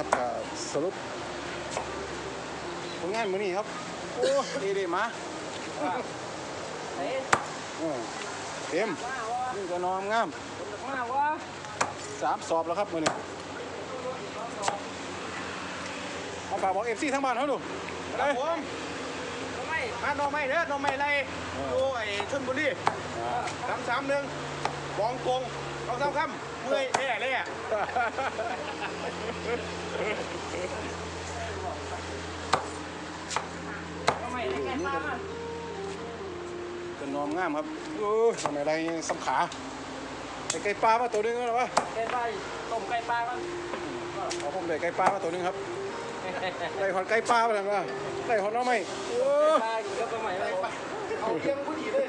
ครับก็สรุปผลงานมื้อนี้ครับ โอ้ดีดีมาเฮ้ยเออเต็มมาวะนี่ก็นอนงามมาวะสามสอบแล้วครับมื้อนี้เอาฝากบอก FC ทั้งบ้านเขาดูคเอ้รับยผมทำไมมาหน่อไม้เด้อหน่อไม้ไรอยู่ไอ้ชลบุรีอ่าสามสามหนึ่งบองกงเอาสามคำเมื่อยแน่ เลยอะทำไมได้แก่ป้ามาเป็นนอนงามครับเออทำไมไรสำขาไอ้ไก่ปลามาตัวหนึงแล้ววะแก่ป้าต้มไก่ปลากันเอาผมได้ไก่ปลามาตัวหนึงครับได้หอนไก่ปลามาแล้วนะได้หอนน้องไม้โอ้ปลาอยู่กับทำไมไม่เอาเพียงผู้ดีเลย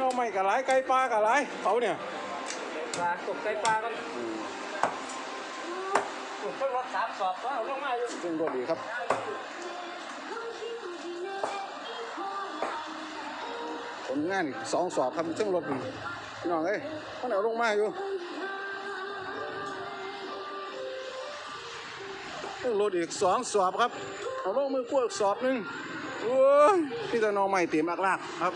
น้องไม้กับหลายไก่ปลากับหลายเขาเนี่ย ปลาต้มไก่ปลากันต้มรถสามสอบก็เอาลงมาอยู่ซึ่งรถดีครับผลงานอีกสองสอบครับซึ่งรถดีพี่น้องเอ้ยมันเอาลงมาอยู่ซึ่งรถอีกสองสอบครับเอาลงมือกวอีกสอบหนึ่งโอ้ยนี่แต่น้องใหม่เต็มอักลากครับ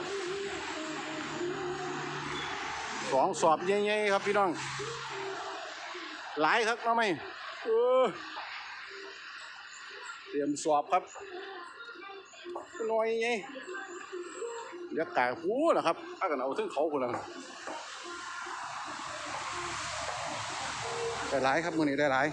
สองสอบใหญ่ๆครับพี่น้อง หลายครับน้องใหม่เออเตรียมสอบครับน้อยไงเดี๋ยวกายหูเหรอครับถ้ากันเอาถึงเขาคนละได้หลายครับมือนี้ได้หลาย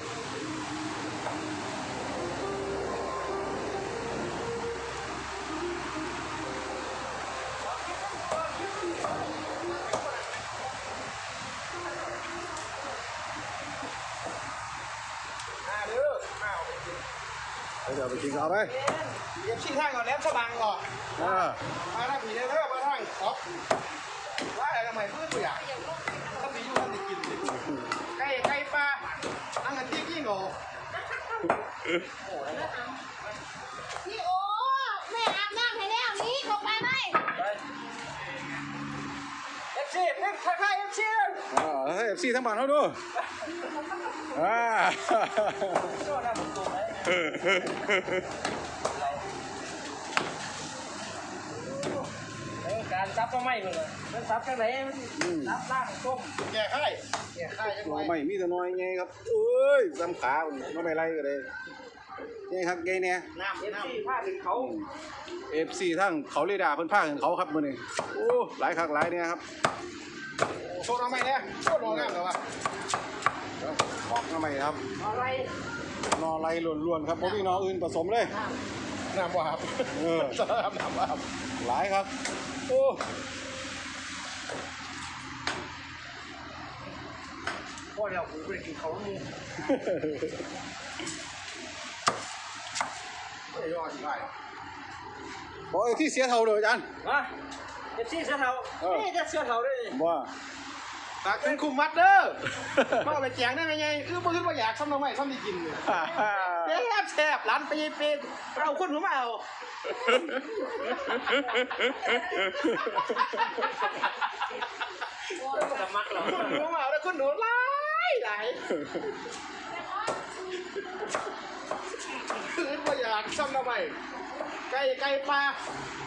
ยวไปกินเอาไปเย็บชิ้นทางก่อนแล้วสบังก่อนอ่ามาทางผีเด้อมาทางขอบว่าอะไรทำไมเพื่อนตัวอย่างถ้าผีอยู่ท่านได้กินดิไก่ไก่ปลาอังกันที่กี่โง่พี่โอ้แม่อาบน้ำให้แล้วนี่ลงไปไหมเอฟซีเพ่งทักทายเอฟซีอ่าให้เอฟซีทั้งบ้านเขาดูอ่า การซับก็ไม่เลยมันซับจังไหนมันซับล่างต้มแก่ไข่แก่ไข่จังน้ไงอยไม่มีแต่น้อยไงครับเอ้ยสำขาไม่ไปไรก็เลยไงครับไงเนี่ยน้ำเอฟน้ำซีพาถึงเขาเอฟซีทั้งเขาเรดาร์เพิ่นพาถึงเขาครับมื้อนี้โอ้หลายคักหลายเนี่ยครับโชว์น้องใหม่เนี่ยโชว์น้องงามเหรอวะ ออกมาใหม่ครับ อะไรนอไรล้วนๆครับบ่มีนออื่นผสมเลยน้ำว่าครับเออน้ำน้ำว่าครับหลายครับ โอ้พ่อเดี๋ยวกูไปกินเขามูไม่ยอดอีกไรบอกไอ้ที่เสียเท่าเลยอาจารย์มาเอฟซีเสื้อเทานี่จะเสื้อเทาด้วยว่า ตากเป็นคุมมัดเด้อมาเอาไปแจงได้ไหมไงคือบ่ขึ้นว่าอยากซ้ำน้องใหม่ซ้ำที่กินเลยแซ่บแซ่บร้านไปยัยเป็นเอาคนหัวมาเอาสมัครเหรอคนหัวมาเอาแล้วคนหนูหลายหลาย คือว่าอยากซ้ำน้องใหม่ไก่ไก่ปลา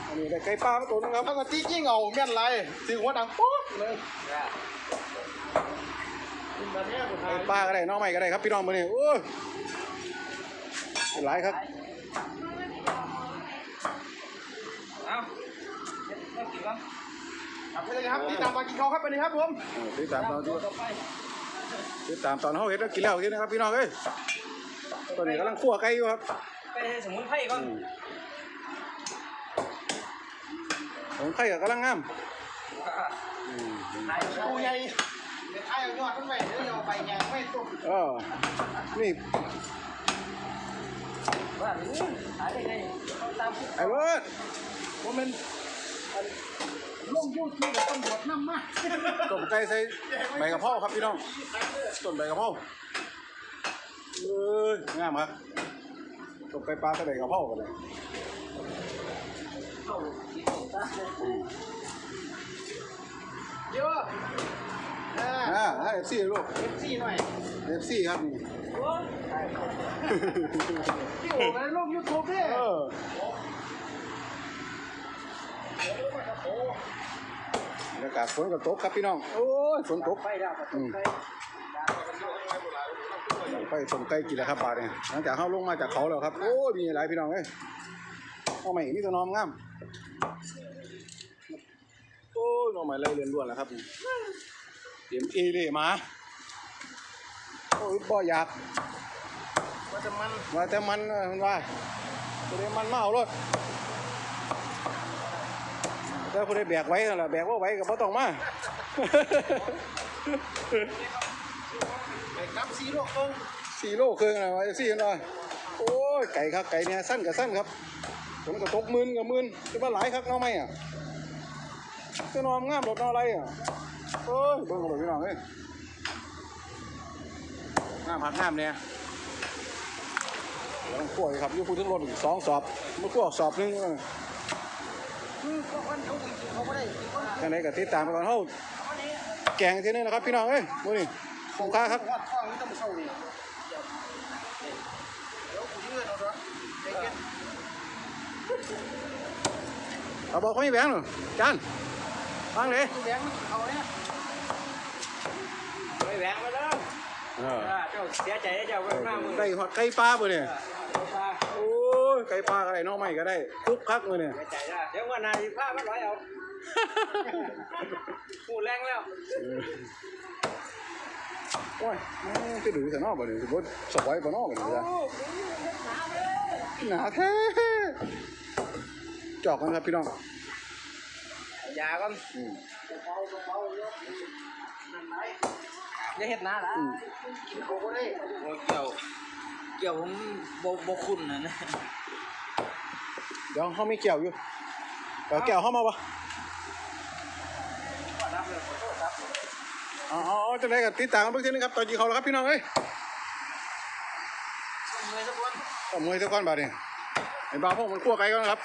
อันนี้ได้ไก่ปลามาตัวหนึงครับปกติยิ่งเอาแม่นไรถึงหัวดังป๊อกเลยไก่ปลาก็ได้น้องใหม่ก็ได้ครับพี่น้องมื้อนี้โอ้ยหลายครับเอาเล่นกี่วันครับไปเลยครับติดตามมากินข้าวครับไปเลยครับผมเออติดตามตอนที่ต่อไปติดตามตอนเฮาเฮ็ดแล้วกินแล้วกินนะครับพี่น้องเอ้ย ตอนนี้กำลังคั่วไก่อยู่ครับไปสมุนไพรก่อนผมไข่ก็กำลังงามอืมปูใหญ่เด็ดไอ้ยอดมันไปเดี๋ยวเอาไปแยงไม่ต้มเออนี่ว่าหรือหายได้ไงตามไอ้เบิร์ดผมเป็นลงยูทูบตำรวจนำมาต้มไก่ใส่ใบกะเพราครับพี่น้องต้นใบกะเพรา เอ้ยงามครับต้มไก่ปลาใส่ใบกะเพรากันเลยเยอะอ่าอ่าให้เอฟซีลูกเอฟซีหน่อยเอฟซีครับนี่พี่โอ้ในโลกยูทูบเนี่ยเอออากาศฝนกับตกครับพี่น้อง โอ้ยฝนตกไฟดับอืมไป ส่งไก่กินแล้วครับบาดเนี่ยหลังจากเขาลงมาจากเขาแล้วครับ โอ้ยมีหลายพี่น้องเอ้ยเอาใหม่มีแตัวน้องงามโอ้ยน้องใหม่เลยเรียนล้วนแล้วครับเตรียมเอเลยมาโอ้ยบ่อยากว่าจะมันว่าแต่มันเออมันว่าผู้ใดมันมาเอารถแต่ผู้ใดแบกไว้นั่นล่ะแบกว่าไว้ก็บ่ต้องมา ไปกับซีโร่คงสี่โลครึ่งนะว่าสี่กันเลยโอ้ยไก่ครับไก่เนี่ยสั้นกับสั้นครับฝนก็ตกหมื่นกับหมื่นจะว่าหลายครับเนาะไหมอะจะนอนงามรถนอนอะไรอะโอ้ยเบิ่งกันเลยพี่น้องเอ้ยงามผักงามเนี่ยเดี๋ยวต้องคั่วอีกครับอยูพูดถึงรถอีกสองสอบมาคั่วสอบหนึงเออคือพวกมันเขาอีกเขาไม่ได้อีกคนจังไหนก็ติดตามไปก่อนเฮาแกงทีนึงนะครับพี่น้องเอ้ยมื้อนี้ คุ้มค่าครับวัดข้องนี่ต้องเศร้านี่เดี๋ยวกูยืดเอาด้วยใจเย็นเอาบอกเขาไม่แบงหนูจานฟังเลยกูแบงค์เอาเนี่ยไม่แหวงมาแล้วเจ้าเสียใจเจ้าเป็นมากมึงได้หอดไก่ปลาบ่เนี่ยปลาโอ้ยไก่ปลาก็ได้น้องใหม่ก็ได้คุกคักเลยเนี่ยเสียใจนะเดี๋ยววันนายผ้ามันร้อยเอาหูแรงแล้วโอ้ยมันจะดูแต่นอกบ่เนี่ยสิบ่สบายบ่นอกบ่เนี่ยจ้ะหนาแท้จอกกันครับพี่น้องยากันอืมอย่าเห็ดหน้าละอืมกินเขาก็ได้โอ้เกี่ยวเกี่ยวผมบ่บ่คุณนะนะเดี๋ยวเฮามีแก้วอยู่เดี๋ยวแก้วเฮามาบ่ อ๋อๆจังได๋ก็ติดตามกันเบิ่งทีนึงครับตอนกินข้าวแล้วครับพี่น้องเอ้ยเลยทุกคนเอามือเจ้าก้อนบาดนี่ไอ้บ่าวพวกมันคั่วไก่ก่อนนะครับ